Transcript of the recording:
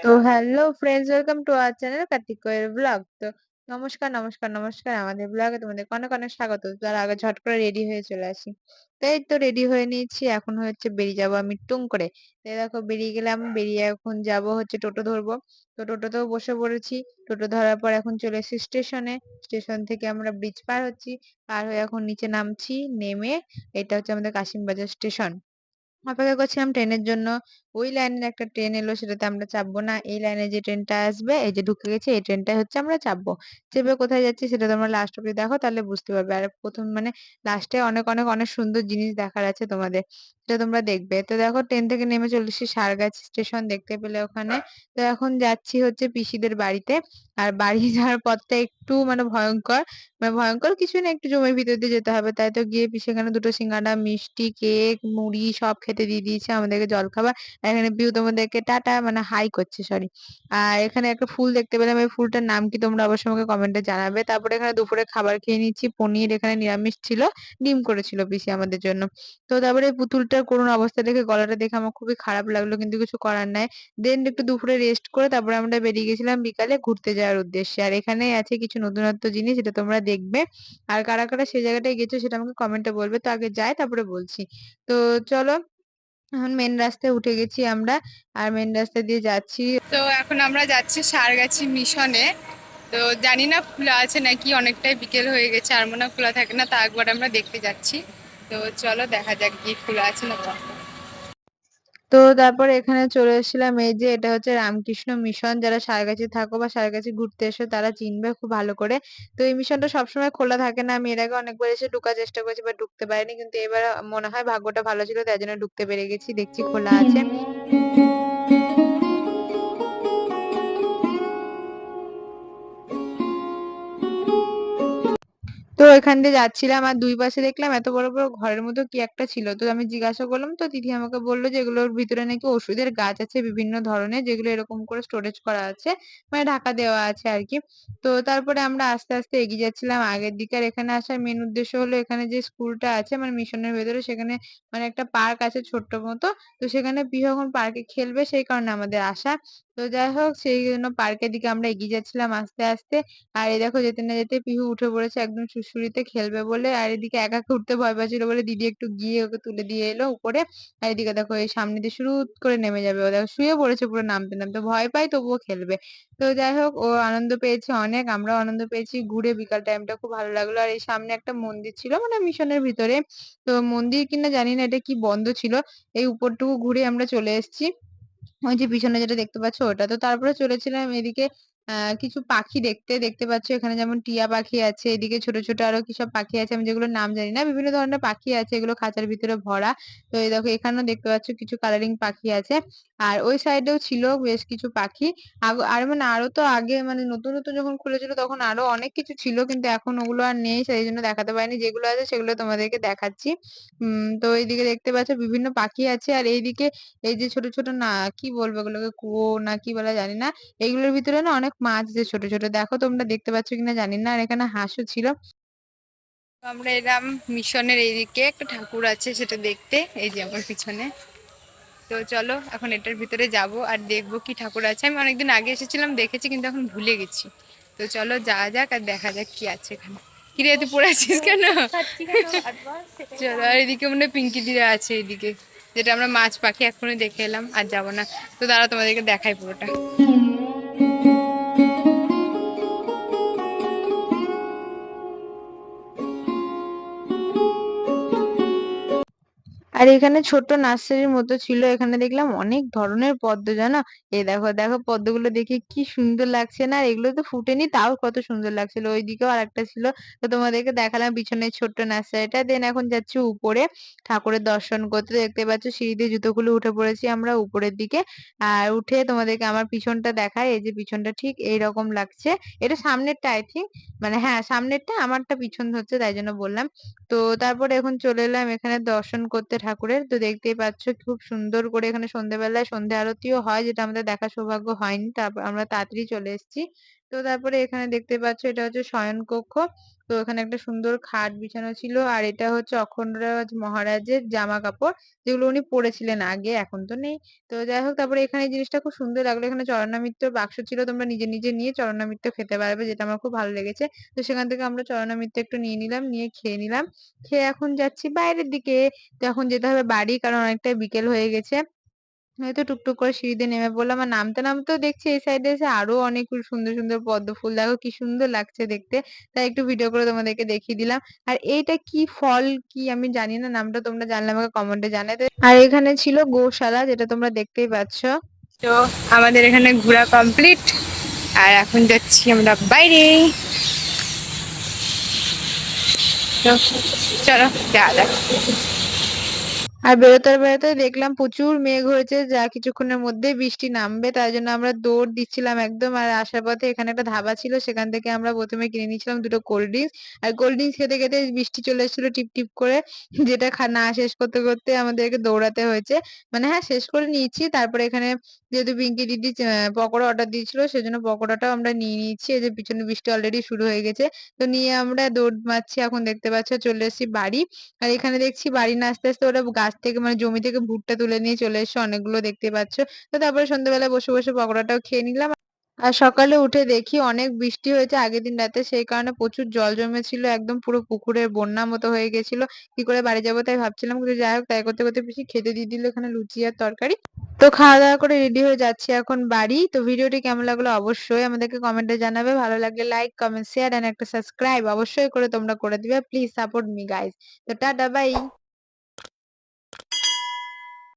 তো hello friends welcome to our channel Kartik Koel vlog তো নমস্কার নমস্কার নমস্কার। আমাদের ব্লগে তোমাদের অনেক অনেক স্বাগত। তার আগে ঝট করে রেডি হয়ে চলে আসি। তো এই তো রেডি হয়ে নিয়েছি। এখন হচ্ছে বেরিয়ে যাব আমি টুং করে। তো দেখো বেরিয়ে গেলাম। বেরিয়ে এখন যাব হচ্ছে টোটো ধরবো। তো টোটোতেও বসে পড়েছি। টোটো ধরার পর এখন চলে এসেছি স্টেশনে স্টেশন থেকে আমরা ব্রিজ পার হচ্ছি। পার হয়ে এখন নিচে নামছি। নেমে এটা হচ্ছে আমাদের কাশিমবাজার স্টেশন অপেক্ষা করছিলাম ট্রেনের জন্য। ওই লাইনের একটা ট্রেন এলো, সেটাতে আমরা চাপবো না। এই লাইনে যে ট্রেনটা আসবে, এই যে ঢুকে গেছে, এই ট্রেনটাই হচ্ছে আমরা চাপবো। চেপে কোথায় যাচ্ছি সেটা তোমরা লাস্ট অব্দি দেখো, তাহলে বুঝতে পারবে। আর প্রথম মানে লাস্টে অনেক অনেক অনেক সুন্দর জিনিস দেখার আছে তোমাদের। সেটা তোমরা দেখবে। তো দেখো, ট্রেন থেকে নেমে চলে এসেছি সারগাছি স্টেশন দেখতে পেলে ওখানে। তো এখন যাচ্ছি হচ্ছে পিসিদের বাড়িতে। আর বাড়ি যাওয়ার পথটা একটু মানে ভয়ঙ্কর। মানে ভয়ঙ্কর কিছু না, একটু জমির ভিতর দিয়ে যেতে হবে। তাই তো গিয়ে সেখানে দুটো সিঙ্গাড়া, মিষ্টি, কেক, মুড়ি সব খেতে দিয়ে দিয়েছে, আমাদেরকে জলখাবার। এখানে পিউ তোমাদেরকে টাটা মানে হাই করছে সরি আর এখানে একটা ফুল দেখতে পেলাম, এই ফুলটার নাম কি তোমরা অবশ্যই আমাকে কমেন্টে জানাবে। তারপরে এখানে দুপুরে খাবার খেয়ে নিচ্ছি, পনির এখানে নিরামিষ ছিল, ডিম করেছিল পিসি আমাদের জন্য। তো তারপরে পুতুলটার করুণ অবস্থা দেখে, গলাটা দেখে আমার খুবই খারাপ লাগল, কিন্তু কিছু করার নাই। দেন একটু দুপুরে রেস্ট করে তারপরে আমরা বেরিয়ে গেছিলাম বিকালে ঘুরতে যাওয়ার উদ্দেশ্যে। আর এখানে আছে কিছু নতুনত্ব জিনিস যেটা তোমরা দেখবে। আর কারা কারা সেই জায়গাটায় গেছো, সেটা আমাকে কমেন্টে বলবে। তো আগে যাই, তারপরে বলছি। তো চলো এখন মেন রাস্তায় উঠে গেছি আমরা, আর মেন রাস্তা দিয়ে যাচ্ছি। তো এখন আমরা যাচ্ছি সারগাছি মিশনে তো জানি না খোলা আছে নাকি, অনেকটাই বিকেল হয়ে গেছে, আর মনে খোলা থাকে না, তা একবার আমরা দেখতে যাচ্ছি। তো চলো দেখা যাক কি খোলা আছে না। তো তারপর এখানে চলে এসেছিলাম এই যে এটা হচ্ছে রামকৃষ্ণ মিশন যারা সারগাছি থাকো বা সারগাছি ঘুরতে এসো, তারা চিনবে খুব ভালো করে। তো এই মিশনটা সবসময় খোলা থাকে না। আমি এর আগে অনেকবার এসে ঢুকার চেষ্টা করেছি বা ঢুকতে পারিনি। কিন্তু এবার মনে হয় ভাগ্যটা ভালো ছিল, তাই জন্য ঢুকতে পেরে গেছি। দেখছি খোলা আছে। তো এখান দিয়ে যাচ্ছিলাম আর দুই পাশে দেখলাম এত বড় বড় ঘরের মতো কি একটা ছিল। তো আমি জিজ্ঞাসা করলাম, তো দিদি আমাকে বলল যে এগুলোর ভিতরে নাকি ওষুধের গাছ আছে বিভিন্ন ধরনের, যেগুলো এরকম করে স্টোরেজ করা আছে মানে ঢাকা দেওয়া আছে আর কি তো তারপরে আমরা আস্তে আস্তে এগিয়ে যাচ্ছিলাম আগের দিকে আর এখানে আসার মেন উদ্দেশ্য হলো এখানে যে স্কুলটা আছে মানে মিশনের ভেতরে, সেখানে মানে একটা পার্ক আছে ছোট্ট মতো। তো সেখানে পিহু এখন পার্কে খেলবে, সেই কারণে আমাদের আসা। তো যাই হোক, সেই জন্য পার্কের দিকে আমরা এগিয়ে যাচ্ছিলাম আস্তে আস্তে। আর এই দেখো যেতে না যেতে পিহু উঠে পড়েছে একদম সুড়সুড়িতে খেলবে বলে। আর এদিকে একা উঠতে ভয় পাচ্ছিল বলে দিদি একটু গিয়ে ওকে তুলে দিয়ে এলো উপরে। আর এদিকে দেখো এই সামনে দিয়ে শুরু করে নেমে যাবে। ও দেখো শুয়ে পড়েছে পুরো নামতে নামতে। ভয় পায় তবুও খেলবে। তো যাই হোক, ও আনন্দ পেয়েছে অনেক, আমরাও আনন্দ পেয়েছি। ঘুরে বিকাল টাইমটা খুব ভালো লাগল। আর এই সামনে একটা মন্দির ছিল মানে মিশনের ভিতরে। তো মন্দির কিনা জানি না, এটা কি বন্ধ ছিল। এই উপরটুকু ঘুরে আমরা চলে এসেছি। ওই যে পিছনে যেটা দেখতে পাচ্ছ ওটা তো তারপরে চলেছিলাম এদিকে আহ কিছু পাখি দেখতে দেখতে পাচ্ছ এখানে যেমন টিয়া পাখি আছে, এদিকে ছোট ছোট আরও কি সব পাখি আছে আমি যেগুলোর নাম জানি না, বিভিন্ন ধরনের পাখি আছে এগুলো খাঁচার ভিতরে ভরা, তো এই দেখো এখানেও দেখতে পাচ্ছ কিছু কালারিং পাখি আছে, আর ওই সাইডেও ছিল বেশ কিছু পাখি আর মানে আরও তো আগে মানে নতুন নতুন যখন খুলেছিল তখন আরও অনেক কিছু ছিল কিন্তু এখন ওগুলো আর নেই, সেই জন্য দেখাতে পারিনি, যেগুলো আছে সেগুলো তোমাদেরকে দেখাচ্ছি, উম, তো এইদিকে দেখতে পাচ্ছ বিভিন্ন পাখি আছে, আর এইদিকে এই যে ছোট ছোট না, কি বলব এগুলোকে কুয়ো না কি বলে জানি না, এগুলোর ভিতরে না অনেক মাছ যে ছোট ছোট দেখো তোমরা দেখতে পাচ্ছ কিনা জানি না আর এখানে হাঁসও ছিল। তো আমরা এলাম মিশনের এইদিকে একটা ঠাকুর আছে সেটা দেখতে এই যে আমার পিছনে। তো চলো এখন এটার ভিতরে যাব আর দেখব কি ঠাকুর আছে। আমি অনেকদিন আগে এসেছিলাম দেখেছি কিন্তু এখন ভুলে গেছি। তো চলো যাওয়া যাক আর দেখা যাক কি আছে এখানে। কিরে তুই পড়ে আছিস কেন? চলো আর এদিকে মনে হয় পিঙ্কি দিদা আছে এদিকে যেটা আমরা মাছ পাখি এখনই দেখে এলাম আর যাব না। তো দাঁড়া তোমাদেরকে দেখাই পুরোটা। আর এখানে ছোট্ট নার্সারির মতো ছিল, এখানে দেখলাম অনেক ধরনের পদ্ম, জানো? এই দেখো দেখো পদ্মগুলো দেখে কি সুন্দর লাগছে না? এগুলো তো ফুটেনি, তাও কত সুন্দর লাগছিল। ওইদিকেও আর একটা ছিল, তো তোমাদেরকে দেখালাম পিছনে ছোট্ট নার্সারিটা। দেন এখন যাচ্ছি উপরে, ঠাকুরের দর্শন করতে। দেখতে পাচ্ছ সিঁড়ি দিয়ে জুতো খুলে উঠে পড়েছি আমরা উপরের দিকে। আর উঠে তোমাদেরকে আমার পিছনটা দেখায় এই যে পিছনটা ঠিক এইরকম লাগছে। এটা সামনেরটা আই থিঙ্ক মানে হ্যাঁ সামনেরটা, আমারটা পিছন হচ্ছে, তাই জন্য বললাম। তো তারপরে এখন চলে এলাম এখানে দর্শন করতে ঠাকুরের। তো দেখতেই পাচ্ছ খুব সুন্দর করে এখানে সন্ধ্যেবেলায় সন্ধ্যা আরতিও হয়, যেটা আমাদের দেখার সৌভাগ্য হয়নি। তারপর আমরা তাড়াতাড়ি চলে এসেছি। তো তারপরে এখানে দেখতে পাচ্ছ এটা হচ্ছে শয়নকক্ষ। তো এখানে একটা সুন্দর খাট বিছানো ছিল। আর এটা হচ্ছে অখণ্ডরাজ মহারাজের জামা কাপড়। যেগুলো উনি পড়েছিলেন আগে, এখন তো নেই। তো যাই হোক তারপরে এখানে জিনিসটা খুব সুন্দর লাগল। এখানে চরণামৃত্যর বাক্স ছিল। তোমরা নিজে, নিজে নিয়ে চরণামৃত্য খেতে পারবে যেটা আমার খুব ভালো লেগেছে। তো সেখান থেকে আমরা চরণামৃত্যু একটু নিয়ে নিলাম, নিয়ে খেয়ে নিলাম। খেয়ে এখন যাচ্ছি বাইরের দিকে। তো এখন যেতে হবে বাড়ি কারণ অনেকটাই বিকেল হয়ে গেছে। এই তো টুকটুক করে সিঁড়ি দিয়ে নেমে পড়লাম। আর নামতে, নামতেও দেখছি এই সাইডে এসে আরও অনেক সুন্দর, সুন্দর পদ্ম ফুল। দেখো কি সুন্দর লাগছে দেখতে। তাই একটু ভিডিও করে তোমাদেরকে দেখিয়ে দিলাম। আর এইটা কি ফল কি আমি জানি না নামটা তোমরা জানলে আমাকে কমেন্টে জানাতে। আর এখানে ছিল গোশালা যেটা তোমরা দেখতেই পাচ্ছ। তো আমাদের এখানে ঘোরা কমপ্লিট আর এখন যাচ্ছি আমরা বাইরে চলো যাওয়া যাক আর বেরোতে বেরোতে দেখলাম প্রচুর মেঘ হয়েছে, যা কিছুক্ষণের মধ্যে বৃষ্টি নামবে, তাই জন্য আমরা দৌড় দিচ্ছিলাম একদম, আর আসার পথে এখানে একটা ধাবা ছিল, সেখান থেকে আমরা প্রথমে কিনে নিয়েছিলাম দুটো কোল্ড ড্রিঙ্কস আর কোল্ড ড্রিঙ্কস খেতে খেতে বৃষ্টি চলে এসেছিল টিপ টিপ করে, যেটা না শেষ করতে করতে আমাদেরকে দৌড়াতে হয়েছে মানে হ্যাঁ শেষ করে নিয়েছি, তারপরে এখানে যেহেতু পিঙ্কি দিদি পকোড়া অর্ডার দিয়েছিল, সেজন্য পকোড়াটাও আমরা নিয়ে নিয়েছি, এই যে পিছনে বৃষ্টি অলরেডি শুরু হয়ে গেছে, তো নিয়ে আমরা দৌড় মারছি, এখন দেখতে পাচ্ছ চলে এসেছি বাড়ি, আর এখানে দেখছি বাড়ি না আসতে আসতে ওরা থেকে মানে জমি থেকে ভুট্টা তুলে নিয়ে চলে এসছে অনেকগুলো দেখতে পাচ্ছ। তো তারপরে সন্ধ্যাবেলা বসে বসে পকোড়াটাও খেয়ে নিলাম। আর সকালে উঠে দেখি অনেক বৃষ্টি হয়েছে আগের দিন রাতে, সেই কারণে প্রচুর জল জমেছিল, একদম পুরো পুকুরের বন্যা মতো হয়ে গেছিল। কি করে বাড়ি যাব তাই ভাবছিলাম, কিন্তু যাই হোক, তাই করতে করতে বেশি খেতে দিয়ে দিল এখানে লুচি আর তরকারি। তো খাওয়া দাওয়া করে রেডি হয়ে যাচ্ছি এখন বাড়ি। তো ভিডিওটি কেমন লাগল অবশ্যই আমাদেরকে কমেন্টে জানাবে। ভালো লাগলে লাইক, কমেন্ট শেয়ার এন্ড একটা সাবস্ক্রাইব অবশ্যই করে তোমরা করে দিবে। প্লিজ সাপোর্ট মি গাইস তো টাটা বাই